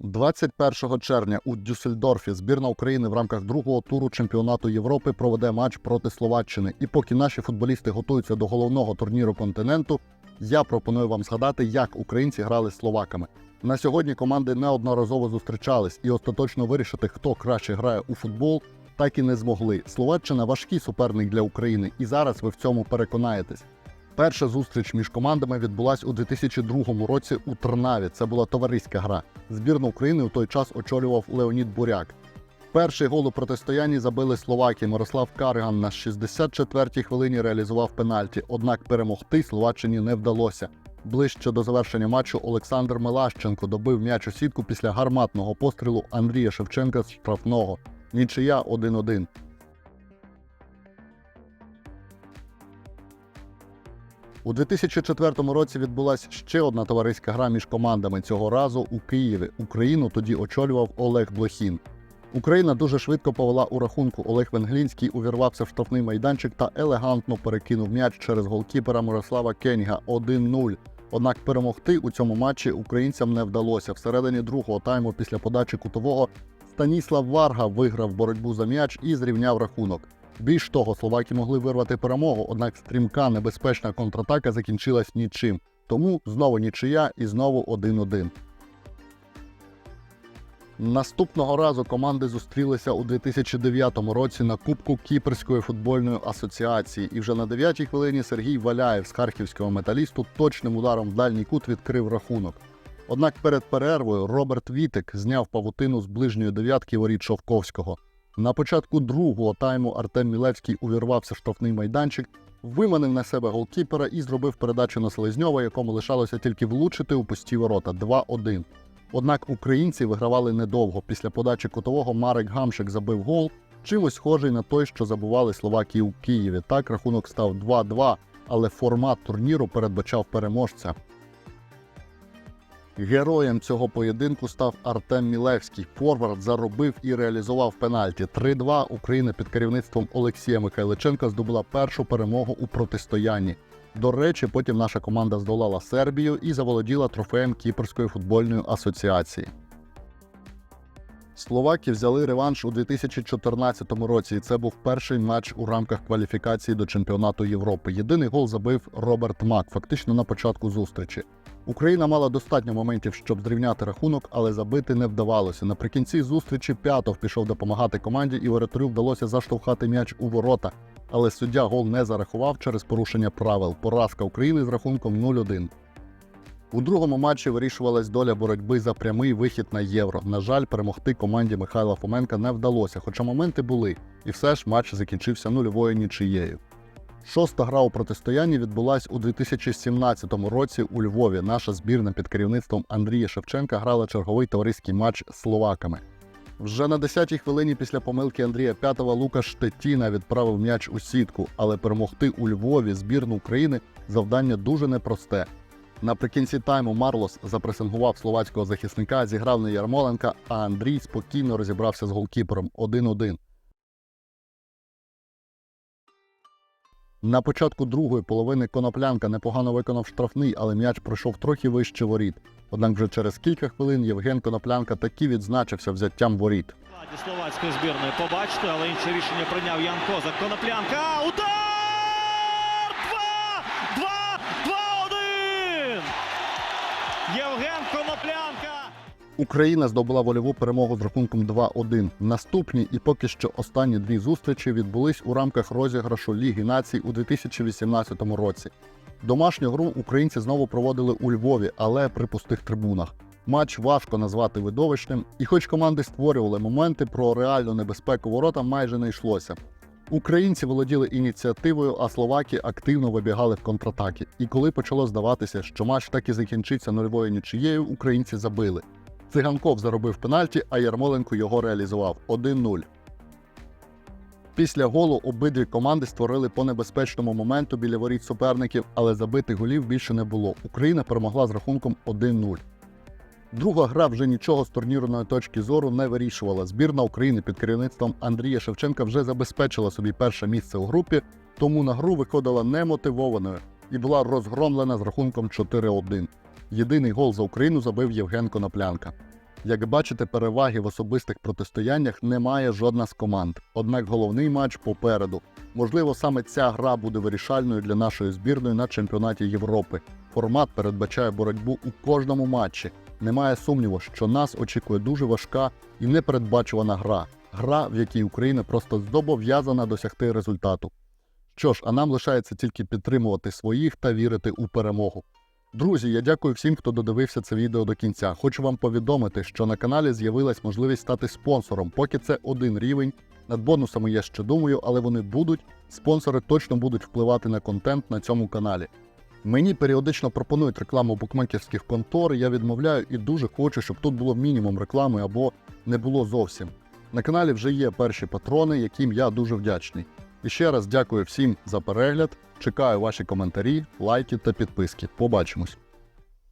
21 червня у Дюссельдорфі збірна України в рамках другого туру чемпіонату Європи проведе матч проти Словаччини. І поки наші футболісти готуються до головного турніру континенту, я пропоную вам згадати, як українці грали з словаками. На сьогодні команди неодноразово зустрічались і остаточно вирішити, хто краще грає у футбол, так і не змогли. Словаччина важкий суперник для України, і зараз ви в цьому переконаєтесь. Перша зустріч між командами відбулась у 2002 році у Трнаві. Це була товариська гра. Збірну України у той час очолював Леонід Буряк. Перший гол у протистоянні забили словаки. Мирослав Карган на 64-й хвилині реалізував пенальті, однак перемогти Словаччині не вдалося. Ближче до завершення матчу Олександр Мелащенко добив м'яч у сітку після гарматного пострілу Андрія Шевченка з штрафного. Нічия 1-1. У 2004 році відбулася ще одна товариська гра між командами цього разу у Києві. Україну тоді очолював Олег Блохін. Україна дуже швидко повела у рахунку. Олег Венглінський увірвався в штрафний майданчик та елегантно перекинув м'яч через голкіпера Мирослава Кеніга 1-0. Однак перемогти у цьому матчі українцям не вдалося. Всередині другого тайму після подачі кутового Станіслав Варга виграв боротьбу за м'яч і зрівняв рахунок. Більш того, словаки могли вирвати перемогу, однак стрімка небезпечна контратака закінчилась нічим. Тому знову нічия і знову 1-1. Наступного разу команди зустрілися у 2009 році на Кубку Кіпрської футбольної асоціації. І вже на 9-й хвилині Сергій Валяєв з харківського металісту точним ударом в дальній кут відкрив рахунок. Однак перед перервою Роберт Вітик зняв павутину з ближньої дев'ятки воріт Шовковського. На початку другого тайму Артем Мілевський увірвався штрафний майданчик, виманив на себе голкіпера і зробив передачу на Селезньова, якому лишалося тільки влучити у пусті ворота 2-1. Однак українці вигравали недовго. Після подачі кутового Марек Гамшик забив гол, чимось схожий на той, що забували Словакії у Києві. Так рахунок став 2-2, але формат турніру передбачав переможця. Героєм цього поєдинку став Артем Мілевський. Форвард заробив і реалізував пенальті. 3-2 Україна під керівництвом Олексія Михайличенка здобула першу перемогу у протистоянні. До речі, потім наша команда здолала Сербію і заволоділа трофеєм Кіпрської футбольної асоціації. Словаки взяли реванш у 2014 році, і це був перший матч у рамках кваліфікації до чемпіонату Європи. Єдиний гол забив Роберт Мак, фактично на початку зустрічі. Україна мала достатньо моментів, щоб зрівняти рахунок, але забити не вдавалося. Наприкінці зустрічі П'ятов пішов допомагати команді, і воротарю вдалося заштовхати м'яч у ворота. Але суддя гол не зарахував через порушення правил. Поразка України з рахунком 0-1. У другому матчі вирішувалась доля боротьби за прямий вихід на євро. На жаль, перемогти команді Михайла Фоменка не вдалося, хоча моменти були, і все ж матч закінчився нульовою нічиєю. Шоста гра у протистоянні відбулась у 2017 році у Львові. Наша збірна під керівництвом Андрія Шевченка грала черговий товариський матч з словаками. Вже на 10-й хвилині після помилки Андрія П'ятова Лукаш Штетіна відправив м'яч у сітку, але перемогти у Львові збірну України завдання дуже непросте. Наприкінці тайму Марлос запресингував словацького захисника, зіграв на Ярмоленка, а Андрій спокійно розібрався з голкіпером 1-1. На початку другої половини коноплянка непогано виконав штрафний, але м'яч пройшов трохи вище воріт. Однак вже через кілька хвилин Євген Коноплянка таки відзначився взяттям воріт. словацької збірної побачити, але інше рішення прийняв Ян Козак. Коноплянка. Удар! Україна здобула вольову перемогу з рахунком 2-1. Наступні і поки що останні дві зустрічі відбулись у рамках розіграшу Ліги націй у 2018 році. Домашню гру українці знову проводили у Львові, але при пустих трибунах. Матч важко назвати видовищним, і хоч команди створювали моменти, про реальну небезпеку ворота майже не йшлося. Українці володіли ініціативою, а словаки активно вибігали в контратаки. І коли почало здаватися, що матч так і закінчиться нульовою нічиєю, українці забили. Циганков заробив пенальті, а Ярмоленко його реалізував 1-0. Після голу обидві команди створили по небезпечному моменту біля воріт суперників, але забитих голів більше не було. Україна перемогла з рахунком 1-0. Друга гра вже нічого з турнірної точки зору не вирішувала. Збірна України під керівництвом Андрія Шевченка вже забезпечила собі перше місце у групі, тому на гру виходила немотивованою і була розгромлена з рахунком 4-1. Єдиний гол за Україну забив Євген Коноплянка. Як бачите, переваги в особистих протистояннях немає жодна з команд. Однак головний матч попереду. Можливо, саме ця гра буде вирішальною для нашої збірної на чемпіонаті Європи. Формат передбачає боротьбу у кожному матчі. Немає сумніву, що нас очікує дуже важка і непередбачувана гра. Гра, в якій Україна просто зобов'язана досягти результату. Що ж, а нам лишається тільки підтримувати своїх та вірити у перемогу. Друзі, я дякую всім, хто додивився це відео до кінця. Хочу вам повідомити, що на каналі з'явилась можливість стати спонсором. Поки це один рівень. Над бонусами я ще думаю, але вони будуть. Спонсори точно будуть впливати на контент на цьому каналі. Мені періодично пропонують рекламу букмекерських контор. Я відмовляю і дуже хочу, щоб тут було мінімум реклами або не було зовсім. На каналі вже є перші патрони, яким я дуже вдячний. І ще раз дякую всім за перегляд. Чекаю ваші коментарі, лайки та підписки. Побачимось.